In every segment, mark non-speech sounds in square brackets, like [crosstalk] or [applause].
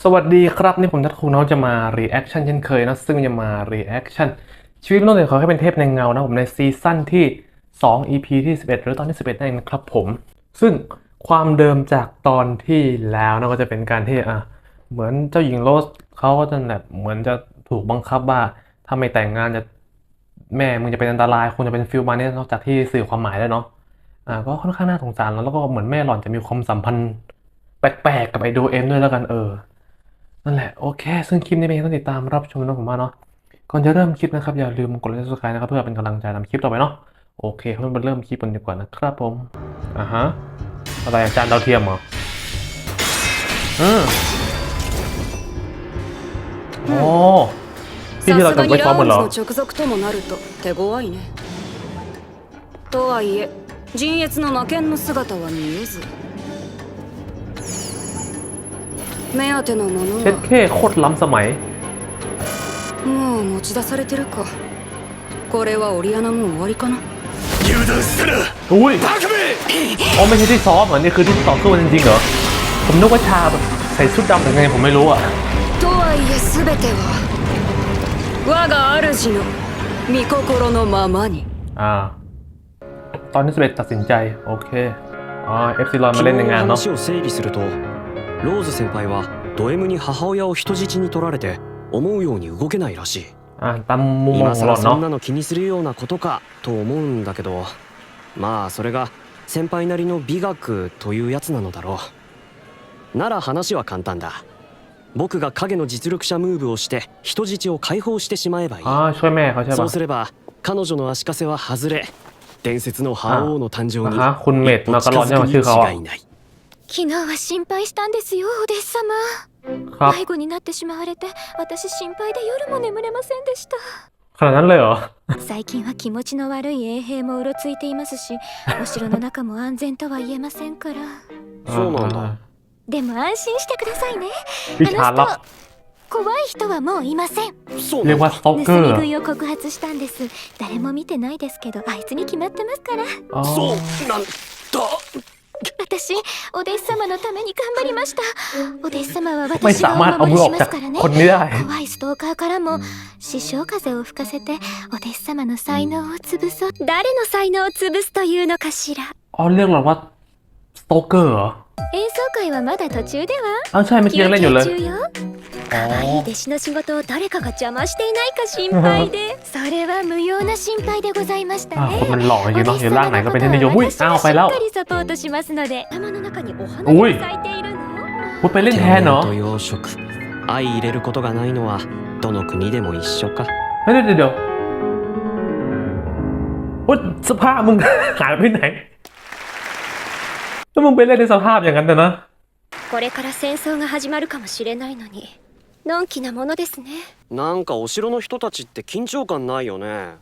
สวัสดีครับนี่ผมทัดคูน้องจะมา reaction เช่นเคยนะซึ่งจะมา reaction ชีวิตมนุษย์เนี่ยขอให้เป็นเทพในเงานะผมในซีซั่นที่ 2 EP ที่ 11 หรือตอนที่ 11นั่นเองนะครับผม ซึ่งความเดิมจากตอนที่แล้วนะก็จะเป็นการที่อะเหมือนเจ้าหญิงโรสเขาก็จะแบบเหมือนจะถูกบังคับว่าถ้าไม่แต่งงานจะแม่มึงจะเป็นอันตรายคงจะเป็นฟิลมาเนี่ยนอกจากที่สื่อความหมายแล้วเนาะอ่าก็ค่อนข้างน่าสงสารแล้วแล้วก็เหมือนแม่หล่อนจะมีความสัมพันธ์แปลกๆกับไอโดเอ็มด้วยแล้วกันเออ นั่นแหละโอเค ซึ่งคลิปนี้เป็นต้องติดตามรับชมนะผมว่าเนาะก่อนจะเริ่มคลิปนะครับ อย่าลืมกดไลค์ subscribe นะครับ เพื่อเป็นกำลังใจทำคลิปต่อไปเนาะโอเคเรามาเริ่มคลิปกันดีกว่านะครับผมอ่าฮะอะไรอาจารย์ดาวเทียมเหรออืมโอ้ที่ที่เรา さす จะ が ไป に ซ้อม ラ กัน ウ เหรอ ンズの直属ともなると手強いねとはいえ陣越の魔剣の姿は見えず 目当てのもの เช็ด は เข้โคตรล้ำสมัย もう持ち出されてるかこれはオリアナも終わりかな油断したな อุ้ย バカめ อ๋อไม่ใช่ที่ซ้อมเหรอนี่คือที่ต่อสู้กันจริงๆเหรอ ผมนึกว่าชาแบบใส่ชุดดำหรือไงผมไม่รู้อ่ะ とはいえ全ては我が主の御心のままに อ่า ตอนที่สิบเอ็ดตัดสินใจ โอเค อ๋อเอฟซีลอนมา 昨 เล่น 日 ใน の งานเนาะ 話を整理すると ローズ先輩はド M に母親を人質に取られて思うように動けないらしい。今更そんなの気にするようなことかと思うんだけど。まあそれが先輩なりの美学というやつなのだろう。なら話は簡単だ。僕が影の実力者ムーブをして人質を解放してしまえばいい。そうすれば彼女の足かせは外れ。伝説の覇王の誕生に一歩近づくに違いない。昨日は心配したんですよお弟子様。迷子になってしまわれて私心配で夜も眠れませんでした。からなんだよ。最近は気持ちの悪い衛兵もうろついていますしお城の中も安全とは言えませんから。そうなんだ。でも安心してくださいね。あの人怖い人はもういません。そうなんだ。盗み食いを告発したんです。誰も見てないですけどあいつに決まってますから。そうなんだ。私お弟子様のために頑張りましたお弟子様は ไม่ 私 สามารถ が เอา お มื 守 อ り ออก しま จาก すからね คนนี้ได้ 怖いストーカーからも師匠風を吹かせてお弟子様の才能を潰そう誰の才能を潰すというのかしら อ๋อเรียกเราว่าสต็อกเกอร์เหรอ 演奏会はまだ途中では อ้าวใช่เมื่อกี้ยังเล่นอยู่เลย 中よ อ๋อ 可愛い弟子の仕事を誰かが邪魔していないか心配でそれは無用な心配でございました อ่า ね คนมันหล่อจริงๆเนาะ お弟子 อยู่ร่าง 様 ไหน の ก็ こ เป็น と ที่นิยม は อุ้ย 私 อ้าว が ไป し แล้ว っかりサポートしますので頭の中にお花 อุ้ย が咲いているの อุ้ยไปเล่นแทนเหรอ 天然と養殖相入れることがないのはどの国でも一緒か เฮ้ยเดี๋ยวเดี๋ยวโอ๊ยสภาพมึง หายไปไหนแล้วมึงไปเล่นในสภาพอย่างนั้นแต่นะ これから戦争が始まるかもしれないのに のんきなものですねなんかお城の人たちって緊張感ないよね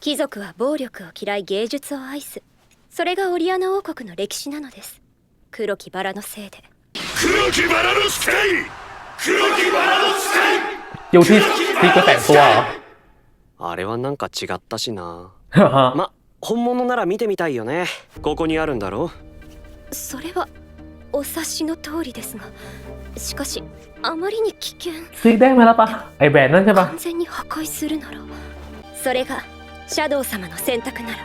貴族は暴力を嫌い芸術を愛すそれがオリアナ王国の歴史なのです黒きバラのせいで黒きバラの使い黒きバラの使い อยู่ที่ที่กระแสงตัวเหรอ あれはなんか違ったしな [laughs] ฮะฮะ ま本物なら見てみたいよねここにあるんだろそれはお察しの通りですが しかしあまりに危険 ซีแดงมาแล้วปะไอแบรนด์นั่นใช่ปะ 完全に破壊するならそれがシャドウ様の選択なら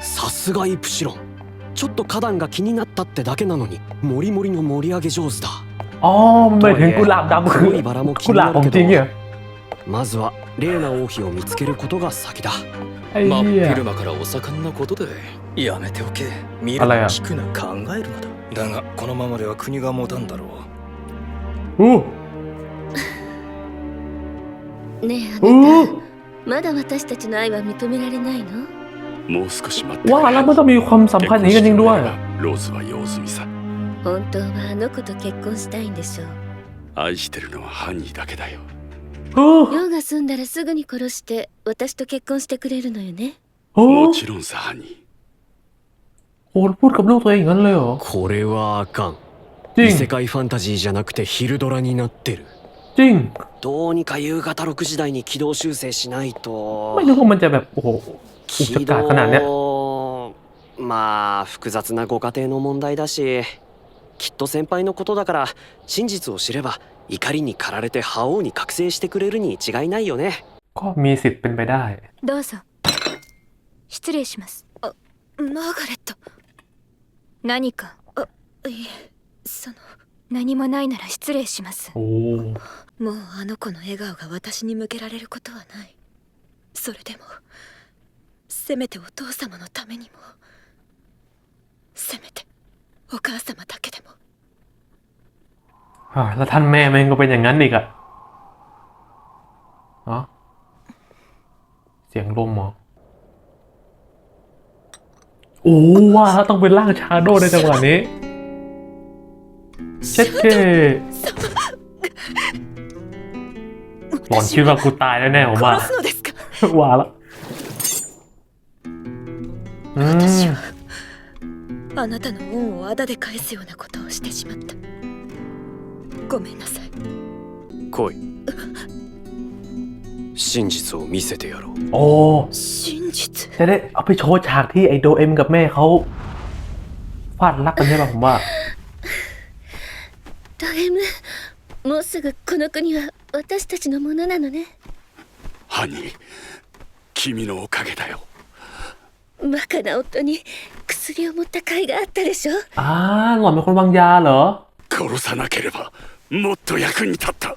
さすがイプシロンちょっと花壇が気になったってだけなのにモリモリの盛り上げ上手だ อ๋อมันหมายถึงกุหลาบดำคือ 黒いバラも気 กุ に หลา な บของ る จริง け เนี่ย どまずはレーナ王妃を見つけることが先だ ไอ้ 真っ เหี้ย 昼間からお盛んなことでやめておけ見るあらやな聞くな考えるなだ だがこのままでは国が持たんだろう อู้ ねえあ อู้ なたまだ私たちの愛は認められないのもう少し待って ว่าแล้วมันต้องมีความสัมพันธ์อย่างนี้กันจริงด้วย ローズは用済みさ本当はあの子と結婚したいんでしょう愛してるのはハニーだけだよ อู้ 用が済んだらすぐに殺して私と結婚してくれるのよね อู้ もちろんさハニー โหพูดกับลูกตัวเองอย่างนั้นเลยเหรอ これはあかん จริ 異 ง 世界ファンタジーじゃなくてヒルドラになってる จริง どうにか夕方6時台に軌道修正しないと ไม่นึกว่ามันจะแบบโอ้โห อุกชะ 軌 กาจขนาดเนี้ย 道まあ複雑なご家庭の問題だし きっと先輩のことだから真実を知れば怒りに駆られて覇王に覚醒してくれるに違いないよね ก็มีสิทธิ์เป็นไปได้ どうぞ失礼しますマーガレット 何かいえその何もないなら失礼します โอ้ もうあの子の笑顔が私に向けられることはないそれでもせめてお父様のためにもせめてお母様だけでも อ่ะแล้วท่านแม่แม่งก็เป็นอย่างนั้นอีกอะอ๋อเสียงลมเหรอ โอ้ว่าแล้วต้องเป็นร่างชาโดในจังหวะนี้ เช็ดเก้หลอนคิดว่ากูตายแน่ๆผมว่า 殺すのですか ว่าละอืม 私はあなたの恩を仇で返すようなことをしてしまったごめんなさい来い 真実を見せてやろう โอ้ 真実 จะได้เอาไปโชว์ฉากที่ไอโดเอ็มกับแม่เขาฟาดรักกันใช่ป่ะผมว่า ド M もうすぐこの国は私たちのものなのねハニー君のおかげだよバカな夫に薬を持った甲斐があったでしょ อ่าหล่อนเป็นคนวางยาเหรอ 殺さなければもっと役に立った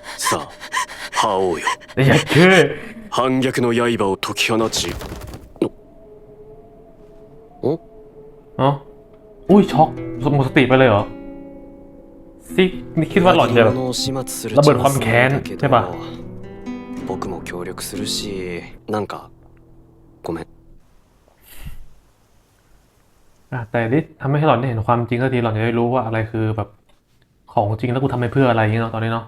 さあ覇王よやっけ反逆の刃を解き放ちอุ้ยช็อกสมดสติไปเลยเหรอซินี่คิดว่าหลอนเลยะระเบิดความแค้นใช่ปะแต่นี่ทำให้หลอนได้เห็นความจริงสักทีหลอนจะได้รู้ว่าอะไรคือแบบของจริงแล้วกูทำไปเพื่ออะไรอย่างเงี้ยเนาะตอนนี้เนาะ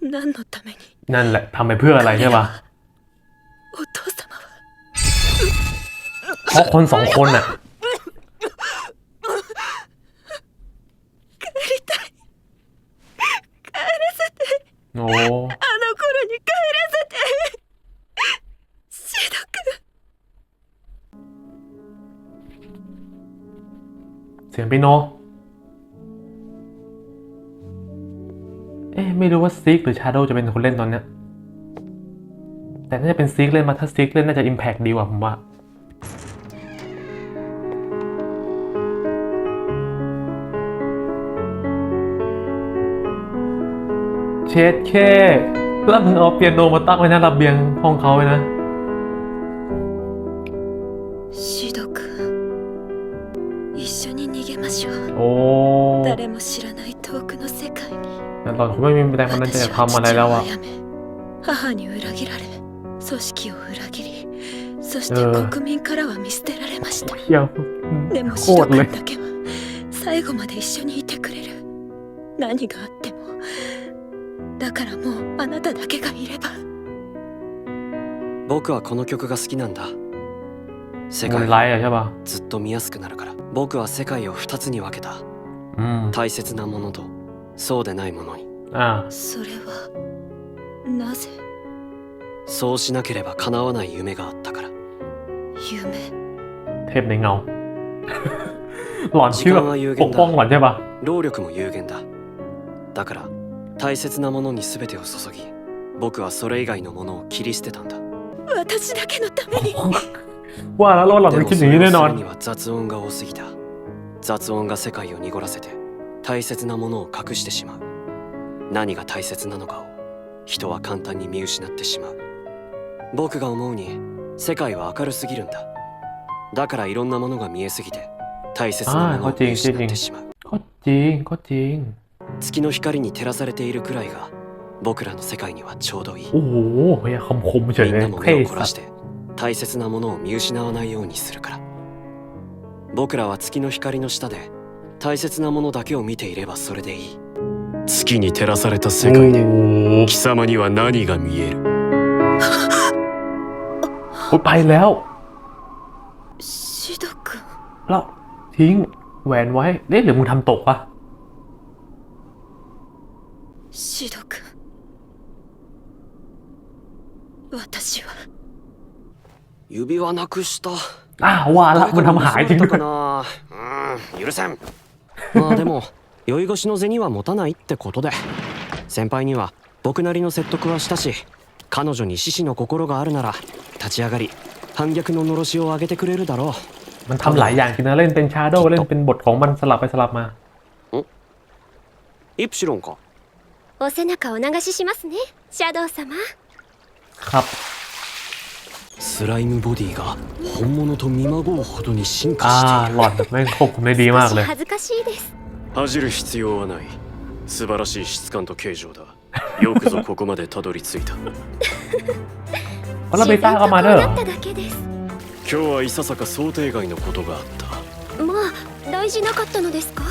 何のために นั่นแหละทำไปเพื่ออะไรใช่ป่ะ お父様は เพราะคนสองคนน่ะ โอ้ あの頃に帰らせてシド君 เสียงปีโน ไม่รู้ว่าซิกหรือชาโดจะเป็นคนเล่นตอนเนี้ย แต่น่าจะเป็นซิกเล่นมาถ้าซิกเล่นน่าจะอิมแพ t ดีกว่าผมว่า เช็ดแค่แล้วมึงเอาเปียโนมาตั้งไว้หน้าระเบียงห้องเขาไว้นะ シド君一緒に逃げましょう โอ้ 誰も知らない遠くの世界に แต่ตอนเขาไม่มีแรงบันดาลใจ 私 จะ は ทำอะไร 父 แล้ว を อะ 殺め母に裏切られ組織を裏切りそしてうん国民からは見捨てられました เหี้ย でも โค シド ตรเลย 君だけは最後まで一緒にいてくれる何があってもだからもうあなただけがいれば僕はこの曲が好きなんだ世 มัน 界 ไล が ฟ์อะใช่ป่ะ ずっと見やすくなるから僕は世界を2つに分けた อืม 大切なものと そうでないものに อ่า それはなぜそうしなければ叶わない夢があったから 夢 เทพในเงา หลอนชื่อแบบปกป้องหลอนใช่ป่ะ 労力も有限だだから大切なものに全てを注ぎ僕はそれ以外のものを切り捨てたんだ私だけのために [laughs] ว่าแล้วหลอน で มัน も คิด そ อย่างนี้ れ แน่นอน をするには雑音が多すぎた雑音が世界を濁らせて 大切なものを隠してしまう。何が大切なのかを人は簡単に見失ってしまう。僕が思うに世界は明るすぎるんだ。だからいろんなものが見えすぎて大切なものを見失ってしまう。月の光に照らされているくらいが僕らの世界にはちょうどいい。みんなも目を凝らして大切なものを見失わないようにするから。僕らは月の光の下で大切なものだけを見ていればそれでいい月に照らされた世 โอ้ 界で โห 貴様には何が見える โอ้ยไปแล้ว シド君 แล้วทิ้งแหวนไว้เอ๊ะหรือมึงทำตกปะ シド君私は指輪なくした อ้าวว่าละมันทำหายจริง 誰 ด้ か วย に盗まれたかなうん許せん まあでも酔い越しの銭は持たないってことで先輩には僕なりの説得はしたし彼女に獅子の心があるなら立ち上がり反逆ののろしを上げてくれるだろ มันทำหลายอย่างจริงนะเล่นเป็นชาโดว์เล่นเป็นบทของมันสลับไปสลับมา うイプシロンかお背中お流ししますねシャドウ様 ครับ スライムボディが本物と見まごうほどに進化 อ่า してい หลอดแบบไม่งควบคุมได้ดีมาก 少 เลย し恥ずかしいです る恥じる必要はない素晴らしい質感と形状だよくぞここまでたどり着いた เพราะเราเบต้าก็มาด้วยเหรอ 自然とこうなっただけです今日はいささか想定外のことがあったまあ大事なかったのですか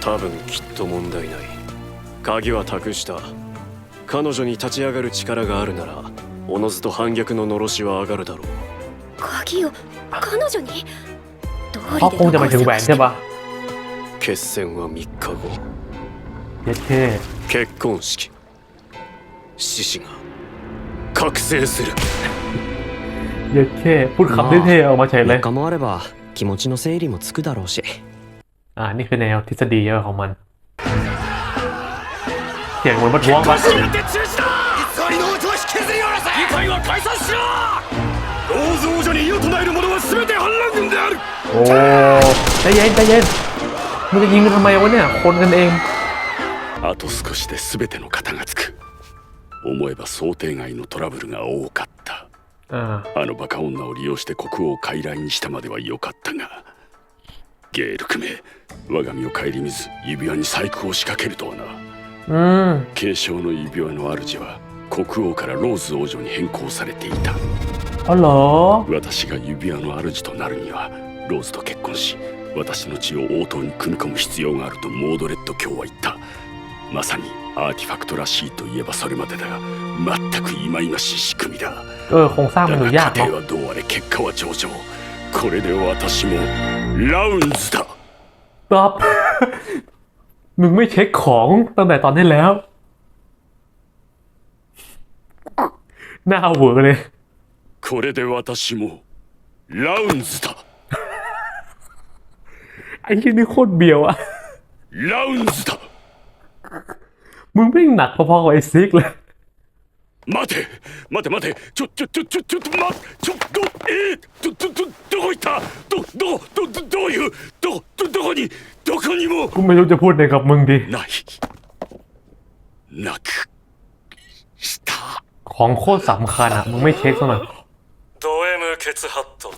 多分きっと問題ない鍵は託した彼女に立ち上がる力があるなら おのずと反逆ののろしは上がるだろう鍵を彼女に道 เขาคงจะหมายถึงแหวนใช่ปะ 決戦は3日後 เย็ดเท่ 結婚式獅子が覚醒する เย็ดเท่พูดคำได้เท่ออกมาเฉยเลย 3日もあれば気持ちの整理もつくだろうし อ่า นี่คือแนวทฤษฎีของมัน เสียงเหมือนประท้วงปะ に異を唱える者は全て反乱軍である โอ้ใจเย็นใจเย็นมึงจะยิงกันทำไมวะเนี่ย คนกันเอง あと少しで全ての型がつく思えば想定外のトラブルが多かった อ่า あのバカ女を利用して国王を傀儡にしたまでは良かったがゲールクめ我が身を顧みず指輪に細工を仕掛けるとはな อืม 継承の指輪の主は国王からローズ王女に変更されていた อ๋อเหรอ 私が指輪の主となるにはローズと結婚し私の血を王党に組み込む必要があるとモードレッド卿は言ったまさにアーティファクトらしいといえばそれまでだが全く忌々しい仕組みだ เออโครงสร้างมันดู だ ยา が ก 過 เนาะ 程はどうあれ結果は上々これで私もラウンズだ ป๊อป มึงไม่เช็คของตั้งแต่ตอนนี้แล้ว หน้าเวอร์เลย これで私もラウンズだ ไอ้ที่นี่โคตรเบียวอะ ラウンズだ มึงไม่งหนักพอๆกับไอ้ซิกเลย 待て待て待てちょちょちょちょちょっと待ってちょどえー、どどどどこ行ったどどどどどういうどどどこにどこにも กูไม่รู้จะพูดยังไงกับมึงดี ないなくした ของโคตรสำคัญอะมึงไม่เช็คซะหน่อย ド M ケツハット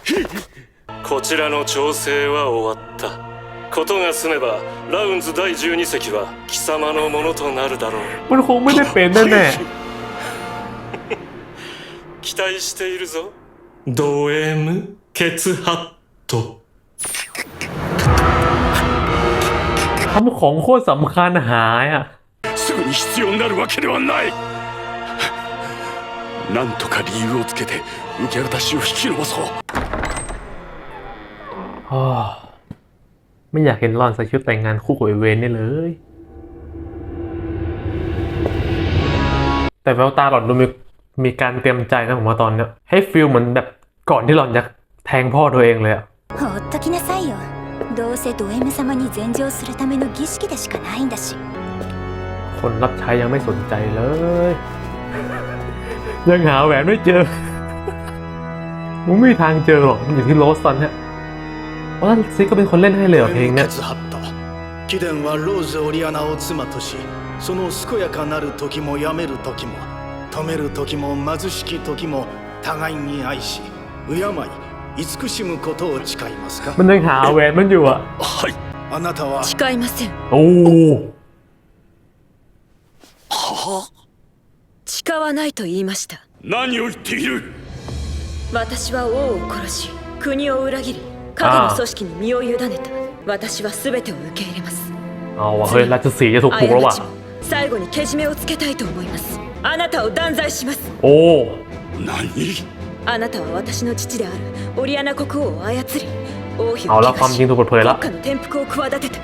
こちらの調整は終わったことが済めばラウンズ第12席は貴様のものとなるだろう [laughs] มันคงไม่ได้เป็นแน่ 期待しているぞド M ケツハット ๆทำของโคตรสำคัญหายอะ すぐに必要になるわけではない なんとか理由をつけて受け渡しを引き延ばそう อ้อไม่อยากเห็นหลอนใส่ชุดแต่งงานคู่กับไอเวนนี่เลย แต่แววตาหลอนดูมีมีการเตรียมใจนะผมว่าตอนเนี้ย ให้ฟิลเหมือนแบบก่อนที่หลอนจะแทงพ่อตัวเองเลยอะ 放っときなさいよどうせド M 様に禅譲するための儀式でしかないんだし คนรับใช้ยังไม่สนใจเลย ยังหาแหวนไม่เจอ มึงไม่มีทางเจอหรอกมันอยู่ที่โรสตอนเนี้ยเพราะว่าซิกก็เป็นคนเล่นให้เลยเหรอเพลงเนี้ย ケツハッタ貴殿はローズ・オリアナを妻としその健やかなる時もやめる時も止める時も貧しき時も互いに愛し敬い慈しむことを誓いますか มันยังหาแหวนมันอยู่อะ はいあなたは誓いません โอ้ 使わないと言いました何を言っている私は王を殺し国を裏切り影の組織に身を委ねた私は全てを受け入れます เอาวะเฮ้ยราชสีห์จะถูกปลุกแล้ว 過 ว่ะ ちも最後にけじめをつけたいと思いますあなたを断罪します โอ้ 何あなたは私の父であるオリアナ国王を操り王妃 เอา を ละความจริงถูกเปิดเผย 国 แล้ว 家の転覆を企てた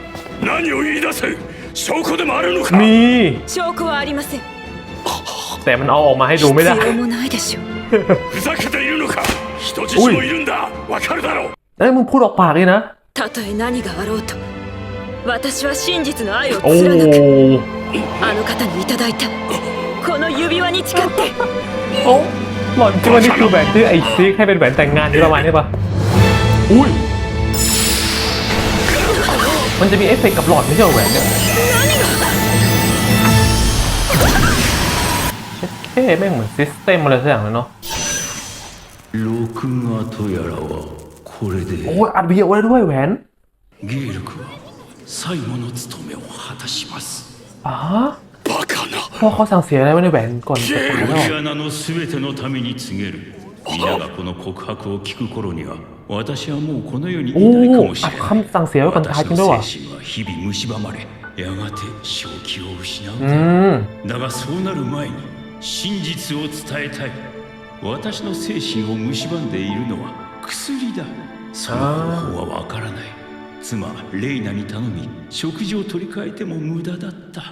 何を言い出せ証拠でもあるのか มี 証拠はありません แต่มันเอาออกมาให้ดูไม่ได้ 必要もないでしょうふざけているのか人質もいるんだわかるだろう เอ้ยมึงพูดออกปากเลยนะ たとえ何があろうと私は真実の愛を โอ้ 貫くあの方にいただいたこの指輪に誓って โอ้หล่อนคิดว่านี่คือแหวนที่ไอ้ซีกให้เป็นแหวนแต่งงานที่ประมาณนี้ปะอุ้ย มันจะมีเอฟเฟกต์กับหลอดไม่ใช่เหรอแหวนเนี่ย เอ๊ะแม่งเหมือนซิสเต็มอะไรสักอย่างเลยเนาะ 録画とやらはこれで โอ้ยอัดวิดีโอได้ด้วยแหวน ゲールクは最後の務めを果たします อ๋อ バカな พ่อเขาสั่งเสียอะไรไว้ในแหวนก่อนจะตายแล้วเหรอ オリアナの全てのために告げる皆がこの告白を聞く頃には私はもうこの世にい โอ้ ないかもし อั れ ด ない คำสั่งเสียไว้ก่อนตาย 私 จริงด้วย の ว่ะ 精神は日々蝕まれやがて正気を失う อืม だがそうなる前に 真実を伝えたい私の精神を蝕んでいるのは薬だその方法はわからない妻レイナに頼み食事を取り替えても無駄だったあ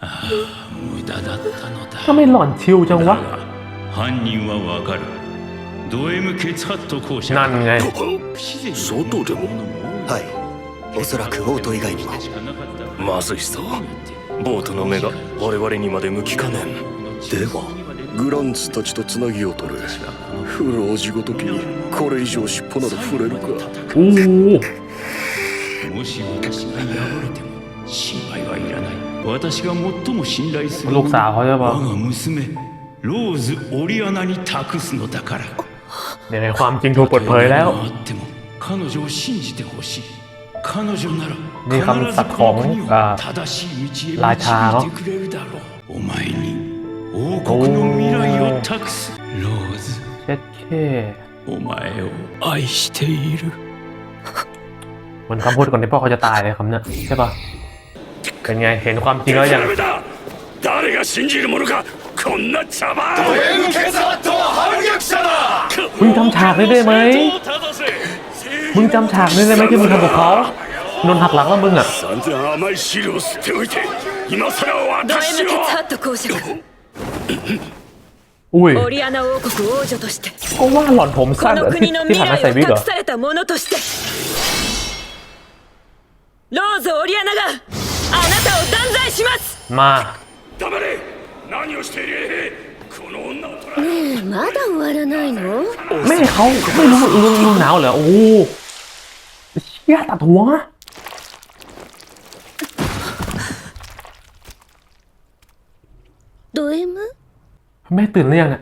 あ無駄だったのだ ทำไมหล่อนชิวจัง だ วะ が犯人はわかるド M ケツハット公社 นั่นไง 不自然に相当でも思う者も多はいおそらくオート以外にもまずいぞボートの目が我々にまで向きかねん ではグランツたちとつなぎを取る不老地ごときにこれ以上尻尾など触れるか โอ้ もし私が敗れても心配はいらない私が最も信頼する ลูกสาวเขาจะบอก 我が娘ローズ・オリアナに託すのだから เดี๋ยวในความจริงถูกเปิดเผยแล้ว あっても彼女を信じてほしい彼女ならนี่คำสัตย์ของ この国を อ่า 正しい道へราชาเนอะ 導いてくれるだろうお前に王 国の未来を託すローズ เช็ดเค お前を愛している เหมือนคำพูดก่อนที่พ่อเขาจะตายเลยคำเนี้ยใช่ปะเป็นไงเห็นความจริงแล้วยัง ダメだ誰が信じるものかこんな茶番 M ケツハットは反逆者だ มึงจำฉากนี้ได้ไหม มึงจำฉากนี้ได้ไหมที่มึงทำกับเขาโดนหักหลังแล้วมึงอ่ะ 散々甘い汁を吸っておいて今さらド 私 M ケツハはット公爵 อุ้ย オリアナ王国王女として ก็ว่าหล่อนผม こ สั้น の เหรอที่ 国の ที่ 未 ผ่านมาใส่ 来 วิก を เหรอ 託された者としてローズ・オリアナがあなたを断罪します มา 黙れ何をしている衛兵この女を捕らえまだ終わらないの แม่เขาไม่รู้รู้รู้หนาวเหรอโอ้เชี่ยตัดหัว ド M? แม่ตื่นหรือยังอ่ะ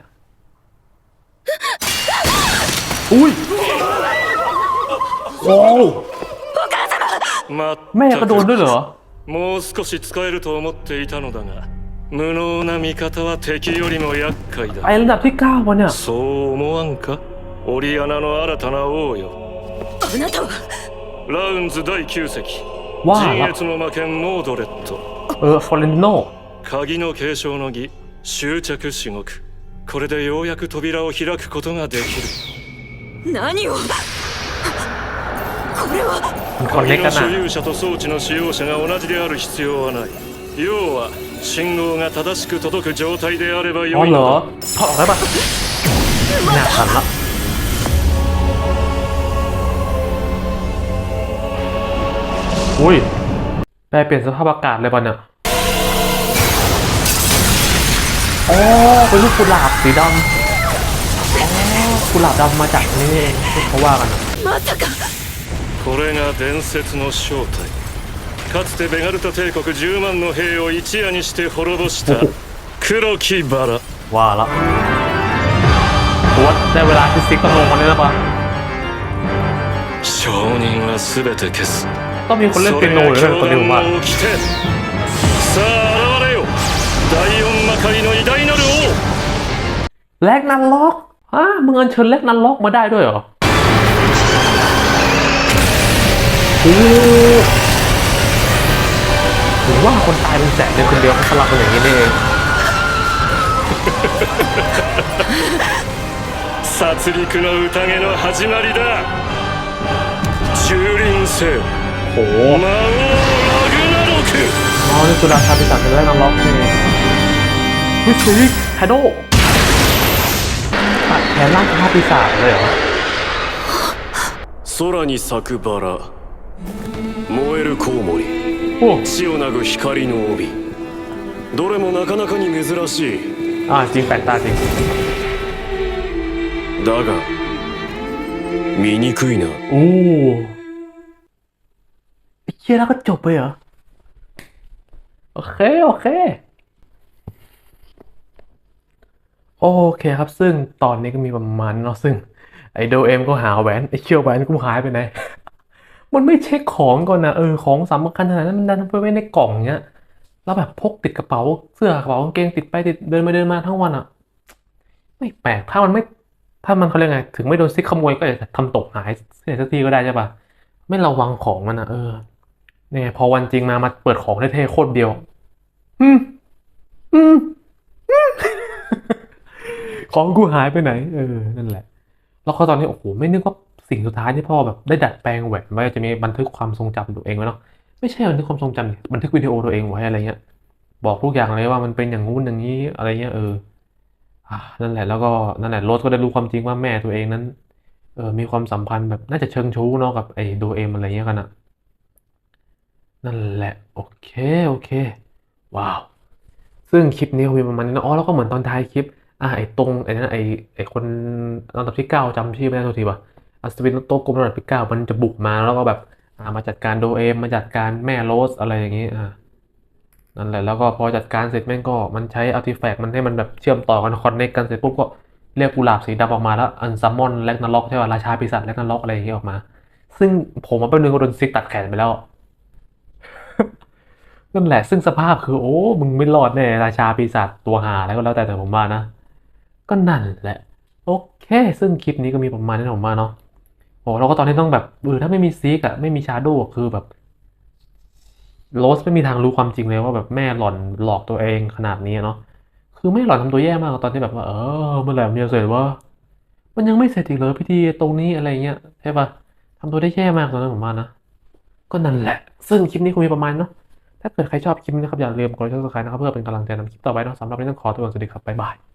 อุ้ยโอ้ まっแม่ก็โดนด้วยเหรอ もう少し使えると思っていたのだが無能な味方は敵よりも厄介 ไป だ ระดับที่9วะเนี่ย そう思わんかオリアナの新たな王よあなたはラウンズ第9席わあ陣越の魔剣モードレット เออฟอร์เรนโน 鍵の継承の儀執着至極これでようやく扉を開くことができる何をこれは มันคอนเนค 鍵 กั の น 所 นะ 有者と装置の使用者が同じである必要はない要は信号が正しく届く状態であれば อ๋อ よい เหร の อ だ ถอดออกได้ปะหน้าขันละอุ้ยแปลเปลี่ยนสภาพอากาศเลยปะเนี่ย อ๋อเป็นลูกกุหลาบสีดำอ๋อกุหลาบดำมาจากนี่เองที่เขาว่ากันอะ まさかこれが伝説の正体かつてベガルタ帝国10万の兵を一夜にして滅ぼした黒きバラ ว่าละตัวได้เวลาที่ซิกต้องลงคนนี้แล้วปะ 証人は全て消す ต้องมีคนเล่น そ เปีย れ โน が หรือ 教 เล่นคนเดียว 団 ว่า の 界の偉大なる王 แลกนันล็อกฮะมึงอัญเชิญแลกนันล็อกมาได้ด้วยเหรอโอ้ถึงว่าคนตายเป็นแสนในคนเดียวเขาสลับกันอย่างนี้นี่เอง 殺戮の宴の始まりだ蹂躙せよ โอ้โห 魔王ラグナロク อ๋อนี่คือราชาปีศาจเ ป็นแรกนันล็อกนี่วิสิกไฮโดตัดแขนร่างชาปีศาจเลยเหรอ 空に咲くバラ燃えるコウモリ โอ้ 血をなぐ光の帯どれもなかなかに珍しい อ่าจริงแปลกตาจริง だが醜いな โอ้ไอ้เชี่ยแล้วก็จบไปเหรอ โอเค โอเค โอเคครับ ซึ่งตอนนี้ก็มีประมาณเนาะซึ่งไอโดเอ็มก็หาแหวนไอเชี่ยวแหวนกูหายไปไหน มันไม่เช็คของก่อนนะเออของสำคัญขนาดนั้นมันดันไปไว้ในกล่องเนี้ยแล้วแบบพกติดกระเป๋าเสื้อกระเป๋ากางเกงติดไปติดเดินมาเดินมาทั้งวันอะ ไม่แปลกถ้ามันไม่ ถ้ามันเขาเรียกไง ถึงไม่โดนซิกขโมยก็อาจจะทำตกหายเสียสักทีก็ได้ใช่ปะไม่ระวังของมันอะเออเนี่ยพอวันจริงมามาเปิดของได้เท่โคตรเดียว อืมอืม ของกูหายไปไหน เออ นั่นแหละ แล้วก็ตอนนี้โอ้โหไม่นึกว่าสิ่งสุดท้ายที่พ่อแบบได้ดัดแปลงแหวนไว้จะมีบันทึกความทรงจำตัวเองไว้เนาะไม่ใช่บันทึกความทรงจำบันทึกวิดีโอตัวเองไว้อะไรเงี้ย บอกทุกอย่างเลยว่ามันเป็นอย่างงู้นอย่างนี้อะไรเงี้ยเอออ่านั่นแหละแล้วก็นั่นแหละโรสก็ได้รู้ความจริงว่าแม่ตัวเองนั้นเออมีความสัมพันธ์แบบน่าจะเชิงชู้เนาะกับไอ้โดเอมอะไรเงี้ยกันอะนั่นแหละ โอเค โอเค ว้าว ซึ่งคลิปนี้เขามีประมาณนี้นะอ๋อแล้วก็เหมือนตอนท้ายคลิป อ่าไอ้ตรงไอ้นั่นไอ้ไอ้คนลำดับที่เก้าจำชื่อไม่ได้ตัวทีว่ะอัศวินโตกรมลำดับที่เก้ามันจะบุกมาแล้วก็แบบอ่ามาจัดการโดเอมมาจัดการแม่โรสอะไรอย่างงี้อ่านั่นแหละแล้วก็พอจัดการเสร็จแม่งก็มันใช้อาร์ติแฟกต์มันให้มันแบบเชื่อมต่อกันคอนเนคกันเสร็จปุ๊บก็เรียกกุหลาบสีดำออกมาแล้วอันซัมมอนแลกนาล็อกใช่ป่ะราชาปีศาจแลกนาล็อกอะไรอย่างเงี้ยออกมา ซึ่งผมมาเป็นหนึ่งก็โดนซิกตัดแขนไปแล้วนั่นแหละซึ่งสภาพคือโอ้ มึงไม่รอดแน่ราชาปีศาจตัวหาแล้วก็แล้วแต่แต่ผมว่านะ ก็นั่นแหละโอเค ซึ่งคลิปนี้ก็มีประมาณนี้ผมว่าเนาะโอ้แล้วก็ตอนนี้ต้องแบบเออถ้าไม่มีซิกอะไม่มีชาโดว์คือแบบโรสไม่มีทางรู้ความจริงเลยว่าแบบแม่หล่อนหลอกตัวเองขนาดนี้เนาะคือแม่หล่อนทำตัวแย่มากตอนที่แบบว่าเออเมื่อไหร่มันจะเสร็จวะมันยังไม่เสร็จอีกเลยพิธีตรงนี้อะไรเงี้ยใช่ปะทำตัวได้แย่มากตอนนั้นผมว่านะก็นั่นแหละ ซึ่งคลิปนี้คงมีประมาณเนาะถ้าเกิดใครชอบคลิปนี้นะครับอย่าลืมกดไลค์กดซับสไครต์นะครับเพื่อเป็นกำลังใจทำคลิปต่อไปนะสำหรับวันนี้ต้องขอตัวก่อนสวัสดีครับบ๊ายบาย